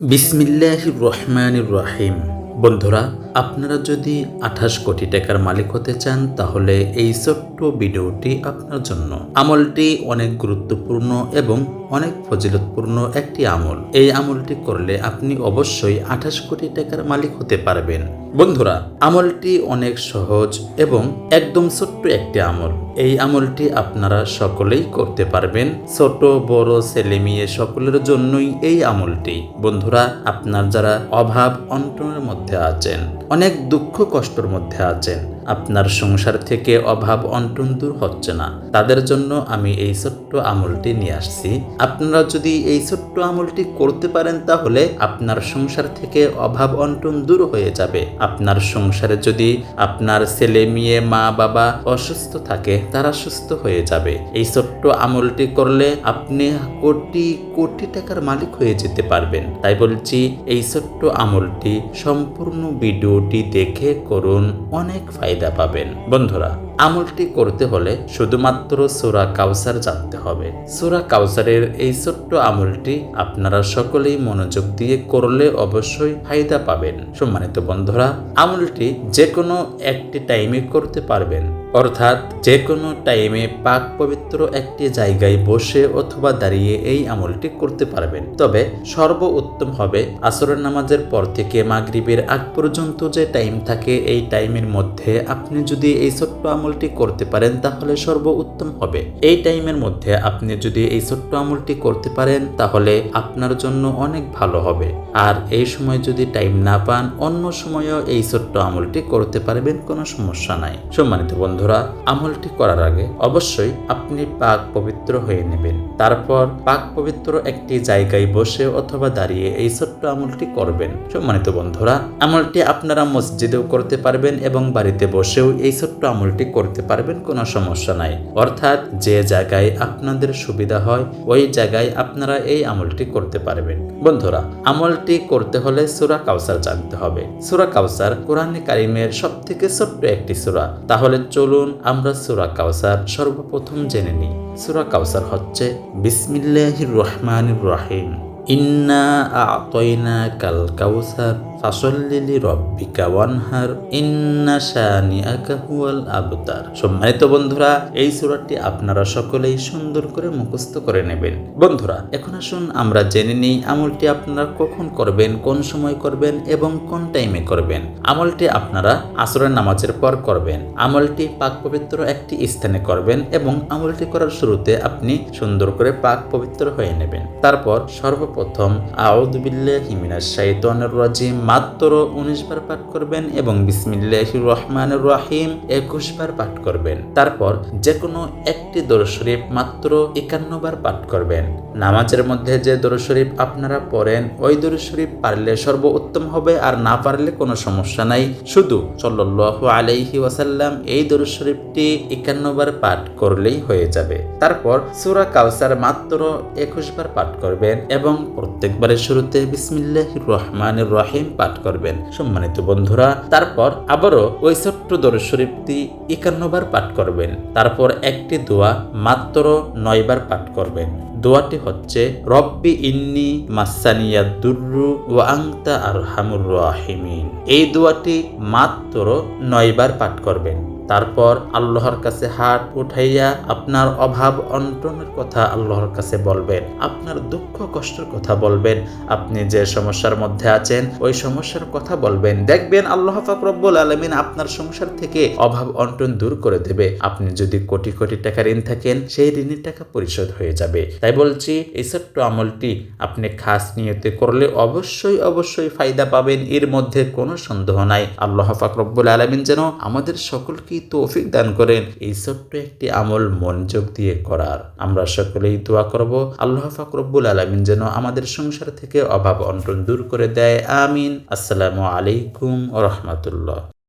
বিসমিল্লাহ রহমান রহিম। বন্ধুরা, আপনারা যদি আঠাশ কোটি টাকার মালিক হতে চান, তাহলে এই ছোট্ট ভিডিওটি আপনার জন্য। আমলটি অনেক গুরুত্বপূর্ণ এবং অনেক ফজিলতপূর্ণ একটি আমল। এই আমলটি করলে আপনি অবশ্যই আঠাশ কোটি টাকার মালিক হতে পারবেন। বন্ধুরা, আমলটি অনেক সহজ এবং একদম ছোট্ট একটি আমল। এই আমলটি আপনারা সকলেই করতে পারবেন। ছোট, বড়, ছেলে মেয়ে সকলের জন্যই এই আমলটি। বন্ধুরা, আপনার যারা অভাব, অন্টনের মধ্যে আছেন, অনেক দুঃখ, কষ্টর মধ্যে আছেন আপনার সংসার থেকে অভাব অন্টন দূর হচ্ছে না। তাদের জন্য আমি এই ছোট্ট আমলটি নিয়ে আসছি। আপনারা যদি এই ছোট্ট আমলটি করতে পারেন তাহলে আপনার সংসার থেকে অভাব অন্টন দূর হয়ে যাবে। আপনার সংসারে যদি আপনার ছেলে, মেয়ে, মা, বাবা অসুস্থ থাকে, তারা সুস্থ হয়ে যাবে। এই ছোট্ট আমলটি করলে আপনি কোটি কোটি টাকার মালিক হয়ে যেতে পারবেন। তাই বলছি, এই ছোট্ট আমলটি সম্পূর্ণ ভিডিওটি দেখে করুন। অনেক ফায়দা। পাবেন। বন্ধুরা আমলটি করতে হলে শুধুমাত্র সোরা কাউসার জানতে হবে। সোরা কাউসারের এই ছোট্ট আমলটি আপনারা সকলেই মনোযোগ দিয়ে করলে অবশ্যই ফায়দা পাবেন। সম্মানিত বন্ধুরা, আমলটি যে কোনো একটি টাইমে করতে পারবেন। অর্থাৎ যে কোনো টাইমে পাক পবিত্র একটি জায়গায় বসে অথবা দাঁড়িয়ে এই আমলটি করতে পারবেন। তবে সর্ব উত্তম হবে আসরের নামাজের পর থেকে মাগরিবের আগ পর্যন্ত যে টাইম থাকে, এই টাইমের মধ্যে আপনি যদি এই ছোট্ট আমলটি করতে পারেন, তাহলে সর্ব উত্তম হবে। এই টাইমের মধ্যে আপনি যদি এই ছোট্ট আমলটি করতে পারেন, তাহলে আপনার জন্য অনেক ভালো হবে। আর এই সময় যদি টাইম না পান, অন্য সময়ও এই ছোট্ট আমলটি করতে পারবেন, কোনো সমস্যা নাই। সম্মানিত বন্ধুরা, আমলটি করার আগে অবশ্যই আপনি পাক পবিত্র হয়ে নেবেন। তারপর পাক পবিত্র একটি জায়গায় বসে অথবা দাঁড়িয়ে এই ছোট্ট আমলটি করবেন। সম্মানিত বন্ধুরা, আমলটি আপনারা মসজিদেও করতে পারবেন এবং বাড়িতে বসেও এই ছোট্ট আমলটি করতে পারবেন, কোনো সমস্যা নাই। অর্থাৎ যে জায়গায় আপনাদের সুবিধা হয়, ওই জায়গায় আপনারা এই আমলটি করতে পারবেন। বন্ধুরা, আমলটি করতে হলে সুরা কাউসার জানতে হবে। সুরা কাউসার কোরআনে কারিমের সব থেকে ছোট্ট একটি সুরা। তাহলে চলুন আমরা সুরা কাউসার সর্বপ্রথম জেনে নিই। সুরা কাউসার হচ্ছে, বিসমিল্লাহির রহমানির রহিম। ইন্না আতয়না কাল কাউসার ফাসল্লিলি রব্বিকা ওয়ানহার ইন্না শানিআকা আবতার। সম্মানিত বন্ধুরা, এই সূরাটি আপনারা সকলেই সুন্দর করে মুখস্থ করে নেবেন। বন্ধুরা, এখন আসুন আমরা জেনে নিই আমলটি আপনারা কখন করবেন, কোন সময় করবেন এবং কোন টাইমে করবেন। আমলটি আপনারা আসরের নামাজের পর করবেন। আমলটি পাক পবিত্র একটি স্থানে করবেন এবং আমলটি করার শুরুতে আপনি সুন্দর করে পাক পবিত্র হয়ে নেবেন। তারপর সর্বপ্রথম আউদুবিল্লাহি মিনাশ শাইতানির রাজিম মাত্র উনিশ বার পাঠ করবেন এবং বিসমিল্লাহ রহমান রাহিম একুশ বার পাঠ করবেন। তারপর যে কোনো একটি দরুদ শরীফ মাত্র একান্ন বার পাঠ করবেন। নামাজের মধ্যে যে দরুদ শরীফ আপনারা পড়েন, ওই দরুদ শরীফ পারলে সর্বোত্তম হবে, আর না পারলে কোনো সমস্যা নাই। শুধু সাল্লাল্লাহু আলাইহি ওয়াসাল্লাম এই দরুদ শরীফটি একান্ন বার পাঠ করলেই হয়ে যাবে। তারপর সুরা কাউসার মাত্র একুশ বার পাঠ করবেন এবং প্রত্যেকবারের শুরুতে বিসমিল্লাহ রহমানের রহিম পাঠ করবেন। সম্মানিত বন্ধুরা, তারপর আবারও ওই ছোট্ট দরুদ শরীফটি একান্নবার পাঠ করবেন। তারপর একটি দোয়া মাত্র নয়বার পাঠ করবেন। দোয়াটি হচ্ছে, রব্বি ইন্নি মাসানিয়া দুর্রু ও আংতা আর হামুর রাহিমিন। এই দোয়াটি মাত্র নয়বার পাঠ করবেন। তারপর আল্লাহর কাছে হাত উঠাইয়া আপনার অভাব অন্টনের কথা আল্লাহর কাছে বলবেন, আপনার দুঃখ কষ্টের কথা বলবেন, আপনি যে সমস্যার মধ্যে আছেন, ওই সমস্যার কথা বলবেন। দেখবেন আল্লাহ ফাকরব্বুল আলমিন আপনার সংসার থেকে অভাব অন্টন দূর করে দেবে। আপনি যদি কোটি কোটি টাকা ঋণ থাকেন, সেই ঋণের টাকা পরিশোধ হয়ে যাবে। তাই বলছি, এই ছোট্ট আমলটি আপনি খাস নিয়তে করলে অবশ্যই অবশ্যই ফায়দা পাবেন। এর মধ্যে কোনো সন্দেহ নাই। আল্লাহ ফাকরব্বুল আলমিন যেন আমাদের সকলকে তৌফিক দান করেন। এই ছোট্ট একটি আমল মনোযোগ দিয়ে করার। আমরা সকলেই দোয়া করব, আল্লাহ ফাকরবুল আলমিন যেন আমাদের সংসার থেকে অভাব অন্টন দূর করে দেয়। আমিন। আসসালামু আলাইকুম রহমতুল্লাহ।